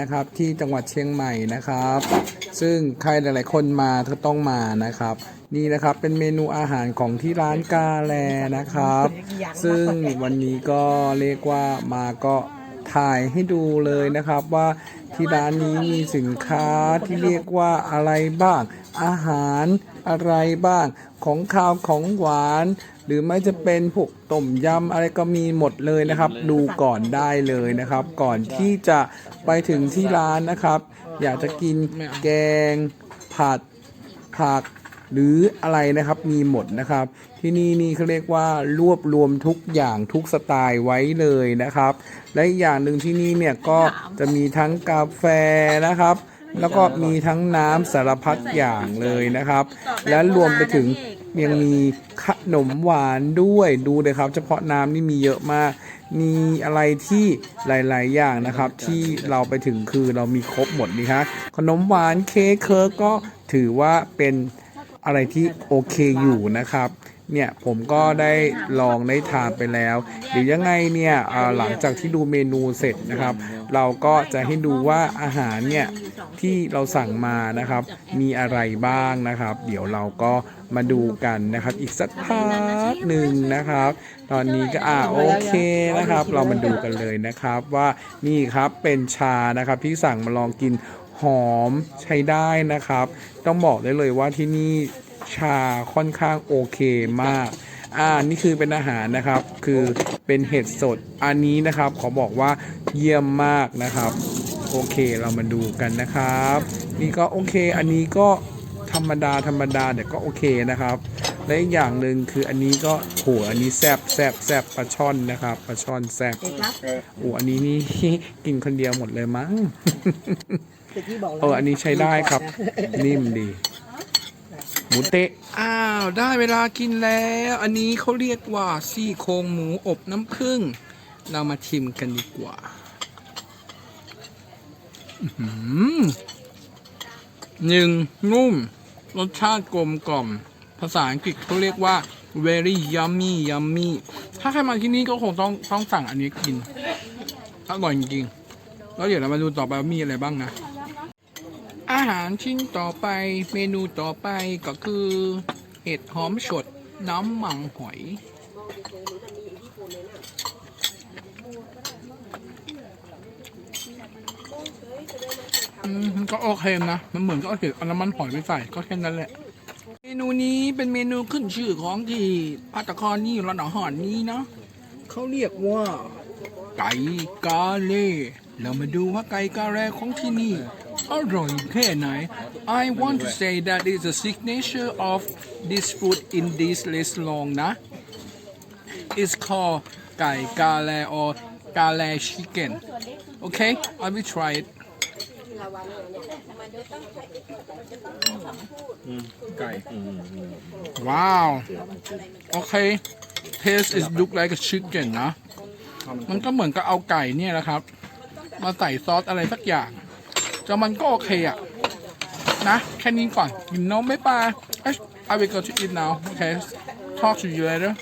นะครับที่จังหวัดเชียงใหม่นะครับ ซึ่งใครหลาย ๆ คนมาก็ต้องมานะครับ นี่นะครับเป็นเมนูอาหารของที่ร้านกาแลนะครับ ซึ่งวันนี้ก็เรียกว่ามาก็ถ่ายให้ดูเลยนะครับว่าที่ร้านนี้มีสินค้าที่เรียกว่าอะไรบ้างอาหาร อะไรบ้าง ของข้าวของหวาน หรือไม่จะเป็นพวกต้มยำอะไรก็มีหมดเลยนะครับ ดูก่อนได้เลยนะครับ ก่อนที่จะไปถึงที่ร้านนะครับ อยากจะกินแกง ผัดผักหรืออะไรนะครับมีหมดนะครับ ที่นี่นี่เขาเรียกว่ารวบรวมทุกอย่างทุกสไตล์ไว้เลยนะครับ และอีกอย่างหนึ่งที่นี่เนี่ยก็จะมีทั้งกาแฟนะครับ แล้วก็มีทั้งน้ำสารพัดอย่างเลยนะครับ และรวมไปถึงยังมีขนมหวานด้วยดูเลยครับ เฉพาะน้ำนี่มีเยอะมาก มีอะไรที่หลาย ๆ อย่างนะครับ ที่เราไปถึงคือเรามีครบหมดนี่ฮะขนมหวานเค้กเคิร์กก็ถือว่าเป็นอะไรที่โอเคอยู่นะครับ เนี่ยผมก็ได้ลองได้ทานไปแล้วเดี๋ยวยังไงเนี่ยหลังจากที่ดูเมนูเสร็จนะครับ เราก็จะให้ดูว่าอาหารเนี่ยที่เราสั่งมานะครับ มีอะไรบ้างนะครับ เดี๋ยวเราก็มาดูกันนะครับ อีกสักพักหนึ่งนะครับ ตอนนี้ก็อ่าโอเคนะครับ เรามาดูกันเลยนะครับว่านี่ครับเป็นชานะครับที่สั่งมาลองกินหอมใช้ได้นะครับ ต้องบอกได้เลยว่าที่นี่ ชาค่อนข้างโอเคมาก อ่า นี่คือเป็นอาหารนะครับ คือเป็นเห็ดสด อันนี้นะครับ ขอบอกว่าเยี่ยมมากนะครับ โอเค เรามาดูกันนะครับ นี่ก็โอเค อันนี้ก็ธรรมดาธรรมดาแต่ก็โอเคนะครับ และอีกอย่างหนึ่งคืออันนี้ก็โหอันนี้แซบแซบแซบปลาช่อนนะครับปลาช่อนแซบโอ้อันนี้นี่ กินคนเดียวหมดเลยมั้งเอออันนี้ใช้ได้ครับ นิ่มดีห มูเตะ อ้าว ได้เวลากินแล้ว อันนี้เขาเรียกว่าซี่โครงหมูอบน้ำผึ้ง เรามาชิมกันดีกว่าอื้อหือหนึ่งนุ่ม รสชาติกลมกล่อม ภาษาอังกฤษเขาเรียกว่า very yummy yummy ถ้าใครมาที่นี่ก็คงต้องต้องสั่งอันนี้กิน อร่อยจริงๆแล้วเดี๋ยวเรามาดูต่อไปว่ามีอะไรบ้างนะ อาหารชิ้นต่อไปเมนูต่อไปก็คือ เห็ดหอมสดน้ำมันหอย อืมก็โอเคนะ มันเหมือนก็เอาเห็ดเอาน้ำมันหอยไปใส่ก็แค่นั้นแหละ เมนูนี้เป็นเมนูขึ้นชื่อของที่พัตตาคารนี่ร้านอาหารนี้นะเขาเรียกว่า ไก่กาเล่เรามาดูว่าไก่กาเล่ของที่นี่ อร่อยแค่ไหน I want to say that is a signature of this food in this restaurant นะ It's called ไก่กาเล่ or กาเล่ chicken Okay I will try it ไก่ว้าว โอเค taste is look like a chicken นะ มันก็เหมือนกับเอาไก่เนี่ยนะครับ มาใส่ซอสอะไรสักอย่าง แต่มันก็โอเคอะนะ แค่นี้ก่อนกินนมไม่ปลา I will go to eat now okay talk to you later